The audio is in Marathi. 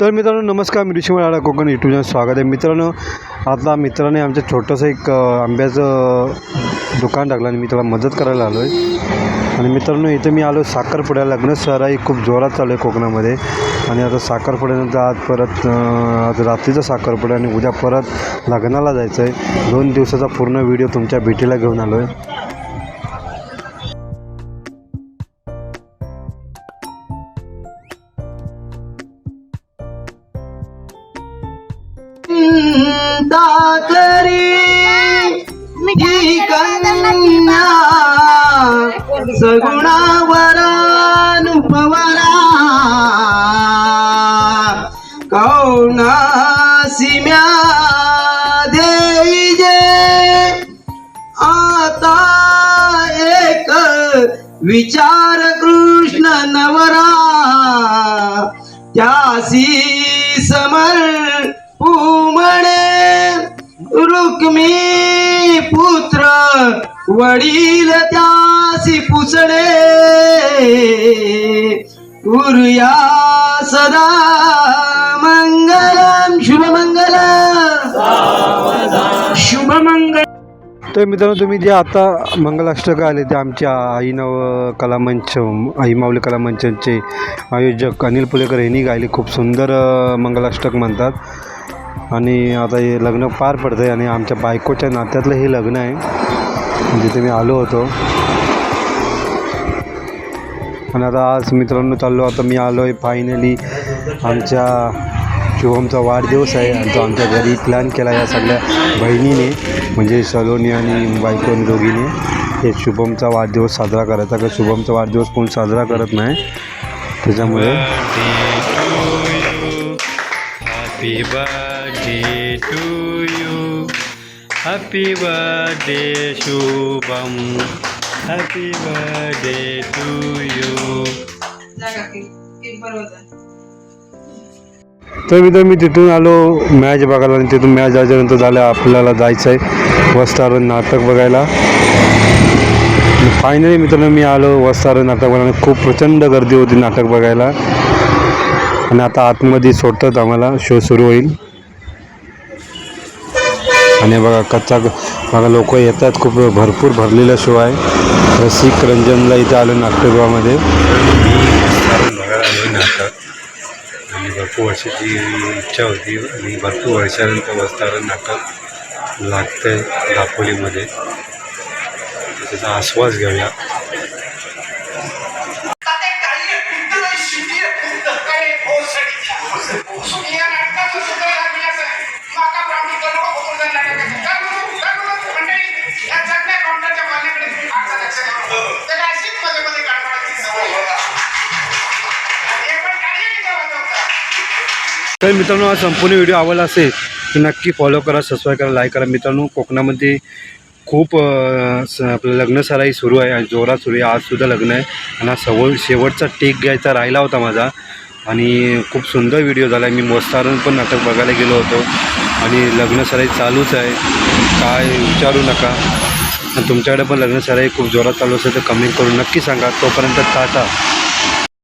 तर मित्रांनो नमस्कार. मी ऋषी मराठा कोकण यूट्यूब स्वागत आहे. मित्रांनो आता मित्राने आमचं छोटंसं एक आंब्याचं दुकान टाकलं आणि मी त्याला मदत करायला आलो आहे आणि मित्रांनो इथं मी आलो साखरपुड्या लग्न सराई खूप जोरात चालू आहे कोकणामध्ये. आणि आता साखरपुड्यानंतर आज परत आज रात्रीचा साखरपुडा आणि उद्या परत लग्नाला जायचं आहे दोन दिवसाचा पूर्ण व्हिडिओ तुमच्या भेटीला घेऊन आलो आहे दातरी ही कन्या सगुणावरा नुपवरा कौना सिम्या देई जे आता एक विचार कृष्ण नवरा त्यासी समर पुमणे रुक्मी पुत्र वडील त्यासी पुसणे उर्या सदा मंगलम शुभमंगल. शुभमंगल. तर मित्रांनो तुम्ही जे आता मंगलाष्टक आले ते आमच्या आईनव कलामंच आई माऊली कलामंचचे आयोजक अनिल पुलेकर यांनी गायले खूप सुंदर मंगलाष्टक म्हणतात. आणि आता हे लग्न पार पडतं आहे आणि आमच्या बायकोच्या नात्यातलं हे लग्न आहे. जिथे मी आलो होतो. आणि आता आज मित्रांनो चाललो आता मी आलो आहे फायनली आमच्या शुभमचा वाढदिवस आहे. आणि तो आमच्या घरी प्लॅन केला या सगळ्या बहिणीने म्हणजे सलोनी आणि बायको आणि दोघीने. हे शुभमचा वाढदिवस साजरा करायचा. का शुभमचा वाढदिवस कोण साजरा करत नाही? त्याच्यामुळे Happy birthday to you. Happy birthday, Shubham. Happy birthday to you. जागा केक केक बरोबर तर मित्र मी तिथून आलो मॅच बघायला आणि तिथून मॅच झाल्यानंतर झालं आपल्याला जायचं आहे वस्तावर नाटक बघायला फायनली मित्रांनो मी आलो वस्तावर नाटक बघायला खूप प्रचंड गर्दी होती नाटक बघायला आणि आता आतमध्ये सोडतात आम्हाला. शो सुरू होईल. आणि बघा कच्चा बघा लोक येतात. खूप भरपूर भरलेला शो आहे. रसिक रंजनला इथं आलं नाट्यगृहामध्ये आलो नाटक आणि भरपूर वर्षाची इच्छा होती आणि भरपूर वर्षानंतर वस्तारण नाटक लागतं आहे दापोलीमध्ये. त्याचा आस्वाद घेऊया. तर मित्रांनो हा संपूर्ण व्हिडिओ आवडला असेल तर नक्की फॉलो करा सबस्क्राईब करा लाईक करा. मित्रांनो कोकणामध्ये खूप स- आपलं लग्न सराई सुरू आहे जोरात सुरू आहे. आजसुद्धा लग्न आहे. आणि हा सवळ शेवटचा टेक घ्यायचा राहिला होता माझा. आणि खूप सुंदर व्हिडिओ झाला. आहे मी मोस्तारून पण नाटक बघायला गेलो होतो. आणि लग्न सराई चालूच आहे. काय विचारू नका. तुमच्याकडे पण लग्न सराई खूप जोरात चालू असेल तर कमेंट करून नक्की सांगा. तोपर्यंत टाटा.